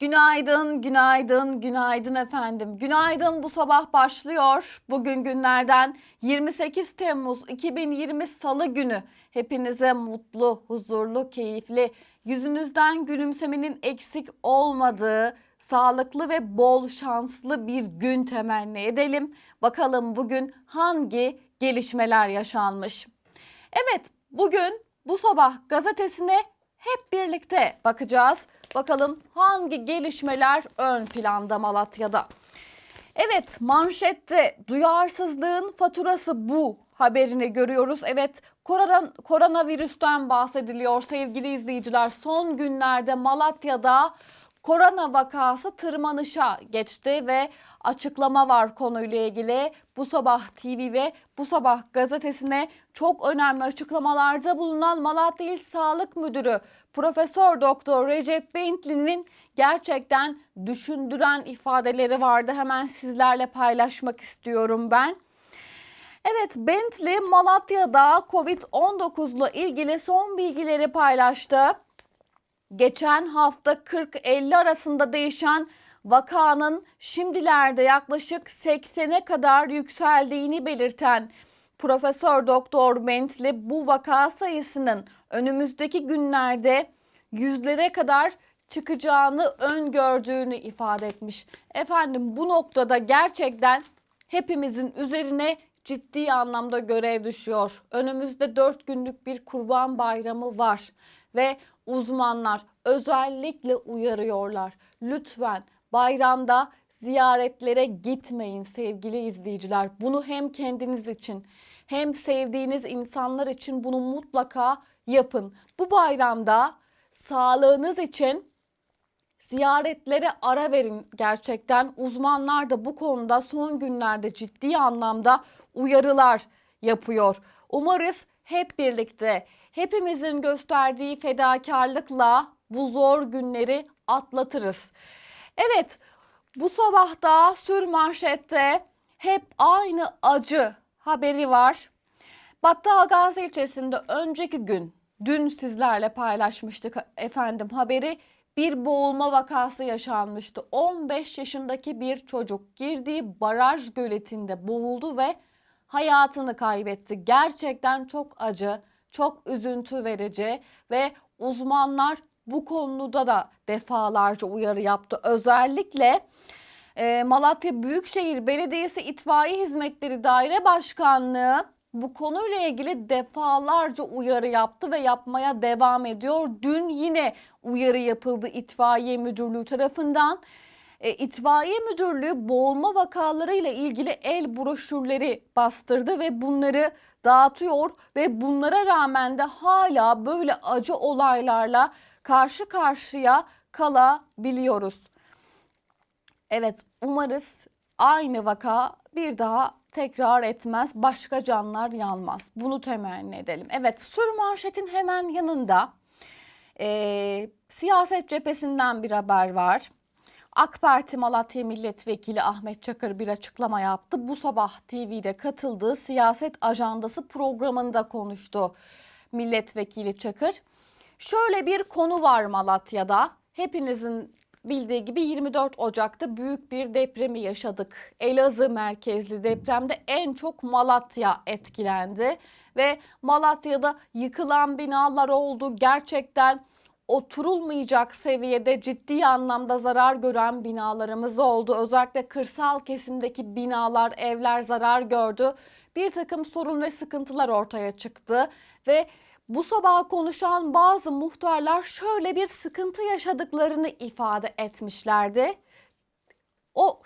Günaydın, günaydın, günaydın efendim. Günaydın bu sabah başlıyor. Bugün günlerden 28 Temmuz 2020 Salı günü. Hepinize mutlu, huzurlu, keyifli, yüzünüzden gülümsemenin eksik olmadığı, sağlıklı ve bol şanslı bir gün temenni edelim. Bakalım bugün hangi gelişmeler yaşanmış? Evet, bugün bu sabah gazetesine hep birlikte bakacağız. Bakalım hangi gelişmeler ön planda Malatya'da. Evet manşette duyarsızlığın faturası bu haberini görüyoruz. Evet koron koronavirüsten bahsediliyor sevgili izleyiciler. Son günlerde Malatya'da korona vakası tırmanışa geçti ve açıklama var konuyla ilgili. Bu sabah TV ve bu sabah gazetesine çok önemli açıklamalarda bulunan Malatya İl Sağlık Müdürü Profesör Doktor Recep Bentli'nin gerçekten düşündüren ifadeleri vardı. Hemen sizlerle paylaşmak istiyorum ben. Evet Bentley Malatya'da Covid-19 ile ilgili son bilgileri paylaştı. Geçen hafta 40-50 arasında değişen vakanın şimdilerde yaklaşık 80'e kadar yükseldiğini belirten Profesör Doktor Bentley bu vaka sayısının önümüzdeki günlerde yüzlere kadar çıkacağını öngördüğünü ifade etmiş. Efendim bu noktada gerçekten hepimizin üzerine ciddi anlamda görev düşüyor. Önümüzde 4 günlük bir kurban bayramı var ve uzmanlar özellikle uyarıyorlar. Lütfen bayramda ziyaretlere gitmeyin sevgili izleyiciler. Bunu hem kendiniz için hem sevdiğiniz insanlar için bunu mutlaka yapın. Bu bayramda sağlığınız için ziyaretlere ara verin gerçekten. Uzmanlar da bu konuda son günlerde ciddi anlamda uyarılar yapıyor. Umarız hep birlikte hepimizin gösterdiği fedakarlıkla bu zor günleri atlatırız. Evet, bu sabahta sür manşette hep aynı acı haberi var. Battalgazi ilçesinde önceki gün, dün sizlerle paylaşmıştık efendim haberi. Bir boğulma vakası yaşanmıştı. 15 yaşındaki bir çocuk girdiği baraj göletinde boğuldu ve hayatını kaybetti. Gerçekten çok acı, çok üzüntü verici ve uzmanlar bu konuda da defalarca uyarı yaptı. Özellikle e, Malatya Büyükşehir Belediyesi İtfaiye Hizmetleri Daire Başkanlığı bu konuyla ilgili defalarca uyarı yaptı ve yapmaya devam ediyor. Dün yine uyarı yapıldı İtfaiye Müdürlüğü tarafından. E, İtfaiye Müdürlüğü boğulma vakalarıyla ilgili el broşürleri bastırdı ve bunları dağıtıyor ve bunlara rağmen de hala böyle acı olaylarla karşı karşıya kalabiliyoruz. Evet umarız aynı vaka bir daha tekrar etmez, başka canlar yanmaz. Bunu temenni edelim. Evet sür manşetin hemen yanında e, siyaset cephesinden bir haber var. AK Parti Malatya Milletvekili Ahmet Çakır bir açıklama yaptı. Bu sabah TV'de katıldığı siyaset ajandası programında konuştu milletvekili Çakır. Şöyle bir konu var Malatya'da. Hepinizin bildiği gibi 24 Ocak'ta büyük bir depremi yaşadık. Elazığ merkezli depremde en çok Malatya etkilendi ve Malatya'da yıkılan binalar oldu. Gerçekten oturulmayacak seviyede ciddi anlamda zarar gören binalarımız oldu. Özellikle kırsal kesimdeki binalar, evler zarar gördü. Bir takım sorun ve sıkıntılar ortaya çıktı ve bu sabah konuşan bazı muhtarlar şöyle bir sıkıntı yaşadıklarını ifade etmişlerdi. O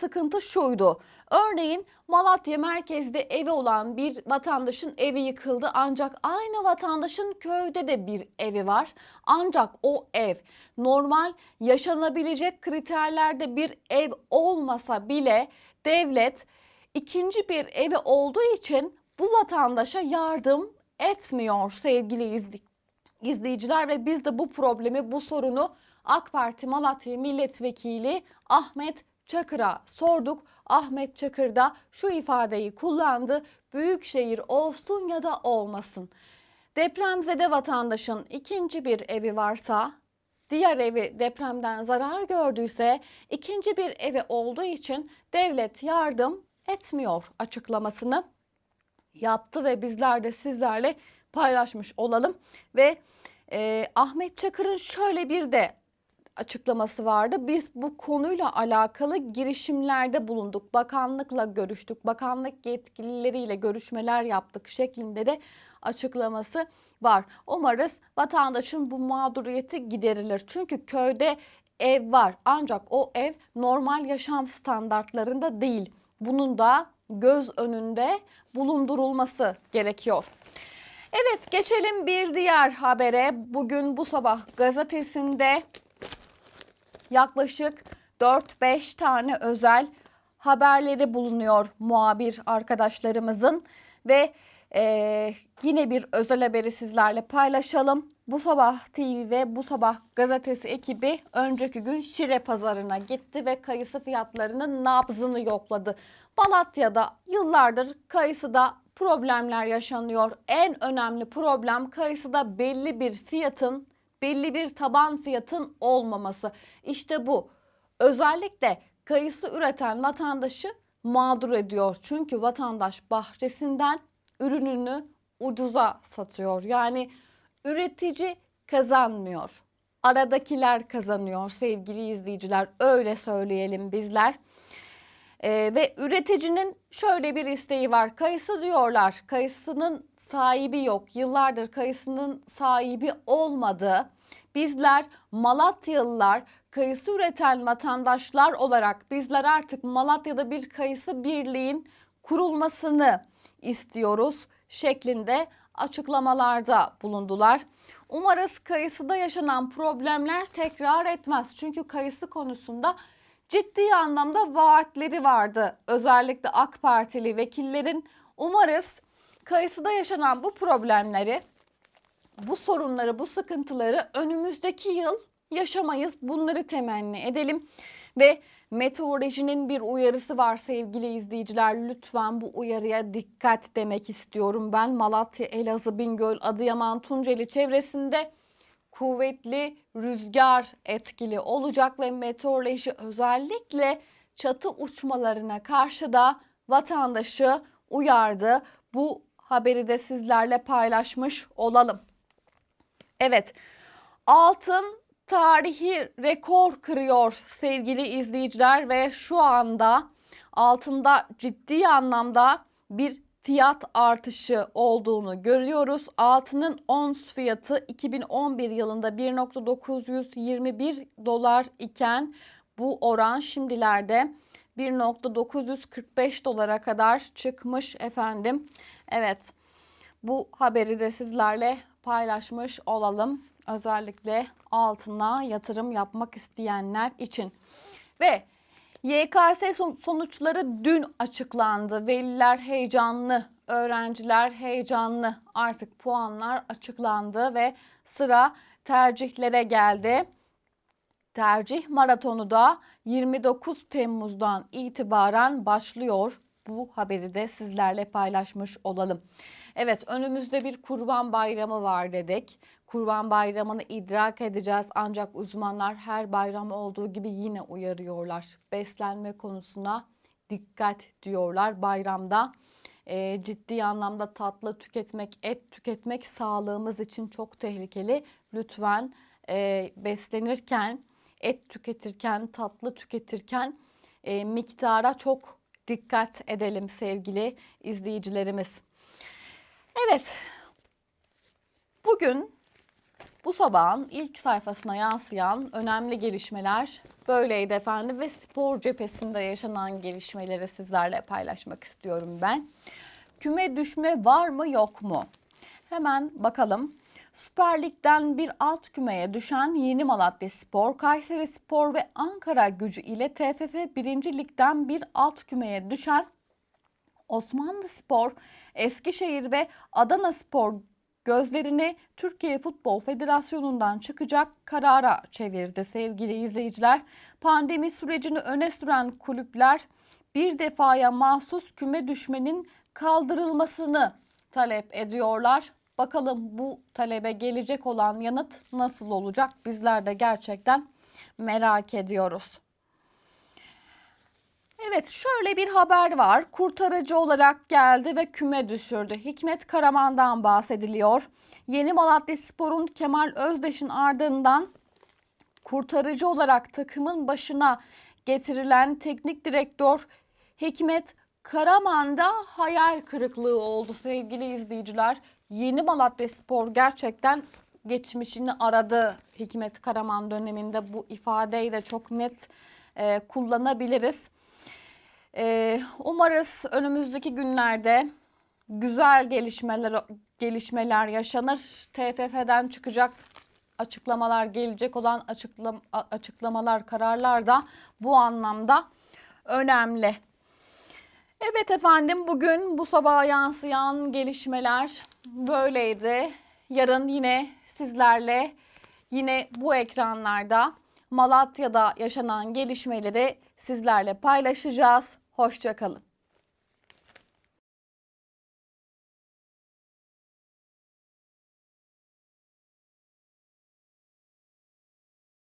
sıkıntı şuydu. Örneğin Malatya merkezde evi olan bir vatandaşın evi yıkıldı ancak aynı vatandaşın köyde de bir evi var. Ancak o ev normal yaşanabilecek kriterlerde bir ev olmasa bile devlet ikinci bir evi olduğu için bu vatandaşa yardım etmiyor sevgili izli izleyiciler ve biz de bu problemi, bu sorunu AK Parti Malatya Milletvekili Ahmet Çakır'a sorduk. Ahmet Çakır da şu ifadeyi kullandı. Büyükşehir olsun ya da olmasın. Depremzede vatandaşın ikinci bir evi varsa diğer evi depremden zarar gördüyse ikinci bir evi olduğu için devlet yardım etmiyor açıklamasını yaptı ve bizler de sizlerle paylaşmış olalım. Ve e, Ahmet Çakır'ın şöyle bir de açıklaması vardı. Biz bu konuyla alakalı girişimlerde bulunduk. Bakanlıkla görüştük. Bakanlık yetkilileriyle görüşmeler yaptık şeklinde de açıklaması var. Umarız vatandaşın bu mağduriyeti giderilir. Çünkü köyde ev var ancak o ev normal yaşam standartlarında değil. Bunun da göz önünde bulundurulması gerekiyor. Evet geçelim bir diğer habere. Bugün bu sabah gazetesinde yaklaşık 4-5 tane özel haberleri bulunuyor muhabir arkadaşlarımızın ve eee, yine bir özel haberi sizlerle paylaşalım. Bu sabah TV ve bu sabah gazetesi ekibi önceki gün Şile pazarına gitti ve kayısı fiyatlarının nabzını yokladı. Malatya'da yıllardır kayısıda problemler yaşanıyor. En önemli problem kayısıda belli bir fiyatın, belli bir taban fiyatın olmaması. İşte bu özellikle kayısı üreten vatandaşı mağdur ediyor. Çünkü vatandaş bahçesinden ürününü ucuza satıyor. Yani üretici kazanmıyor. Aradakiler kazanıyor sevgili izleyiciler. Öyle söyleyelim bizler. Ee, ve üreticinin şöyle bir isteği var. Kayısı diyorlar. Kayısının sahibi yok. Yıllardır kayısının sahibi olmadı. Bizler Malatyalılar kayısı üreten vatandaşlar olarak bizler artık Malatya'da bir kayısı birliğin kurulmasını istiyoruz şeklinde açıklamalarda bulundular. Umarız kayısıda yaşanan problemler tekrar etmez. Çünkü kayısı konusunda ciddi anlamda vaatleri vardı. Özellikle AK Partili vekillerin umarız kayısıda yaşanan bu problemleri, bu sorunları, bu sıkıntıları önümüzdeki yıl yaşamayız. Bunları temenni edelim ve meteorolojinin bir uyarısı var sevgili izleyiciler. Lütfen bu uyarıya dikkat demek istiyorum. Ben Malatya, Elazığ, Bingöl, Adıyaman, Tunceli çevresinde kuvvetli rüzgar etkili olacak ve meteoroloji özellikle çatı uçmalarına karşı da vatandaşı uyardı. Bu haberi de sizlerle paylaşmış olalım. Evet, altın tarihi rekor kırıyor sevgili izleyiciler ve şu anda altında ciddi anlamda bir fiyat artışı olduğunu görüyoruz. Altının ons fiyatı 2011 yılında 1.921 dolar iken bu oran şimdilerde 1.945 dolara kadar çıkmış efendim. Evet bu haberi de sizlerle paylaşmış olalım. Özellikle altına yatırım yapmak isteyenler için. Ve YKS son- sonuçları dün açıklandı. Veliler heyecanlı, öğrenciler heyecanlı. Artık puanlar açıklandı ve sıra tercihlere geldi. Tercih maratonu da 29 Temmuz'dan itibaren başlıyor. Bu haberi de sizlerle paylaşmış olalım. Evet önümüzde bir kurban bayramı var dedik. Kurban bayramını idrak edeceğiz ancak uzmanlar her bayram olduğu gibi yine uyarıyorlar. Beslenme konusuna dikkat diyorlar bayramda. e, ciddi anlamda tatlı tüketmek, et tüketmek sağlığımız için çok tehlikeli. Lütfen e, beslenirken, et tüketirken, tatlı tüketirken e, miktara çok dikkat edelim sevgili izleyicilerimiz. Evet, bugün bu sabahın ilk sayfasına yansıyan önemli gelişmeler böyleydi efendim ve spor cephesinde yaşanan gelişmeleri sizlerle paylaşmak istiyorum ben. Küme düşme var mı yok mu? Hemen bakalım. Süper Lig'den bir alt kümeye düşen Yeni Malatya Spor, Kayseri Spor ve Ankara Gücü ile TFF 1. Lig'den bir alt kümeye düşen Osmanlı Spor, Eskişehir ve Adana Spor gözlerini Türkiye Futbol Federasyonu'ndan çıkacak karara çevirdi sevgili izleyiciler. Pandemi sürecini öne süren kulüpler bir defaya mahsus küme düşmenin kaldırılmasını talep ediyorlar. Bakalım bu talebe gelecek olan yanıt nasıl olacak? Bizler de gerçekten merak ediyoruz. Evet şöyle bir haber var. Kurtarıcı olarak geldi ve küme düşürdü. Hikmet Karaman'dan bahsediliyor. Yeni Malatya Spor'un Kemal Özdeş'in ardından kurtarıcı olarak takımın başına getirilen teknik direktör Hikmet Karaman'da hayal kırıklığı oldu sevgili izleyiciler. Yeni Malatya Spor gerçekten geçmişini aradı Hikmet Karaman döneminde bu ifadeyi de çok net e, kullanabiliriz. E, umarız önümüzdeki günlerde güzel gelişmeler gelişmeler yaşanır. TFF'den çıkacak açıklamalar gelecek olan açıklam açıklamalar kararlar da bu anlamda önemli. Evet efendim bugün bu sabah yansıyan gelişmeler böyleydi. Yarın yine sizlerle yine bu ekranlarda Malatya'da yaşanan gelişmeleri sizlerle paylaşacağız. Hoşçakalın.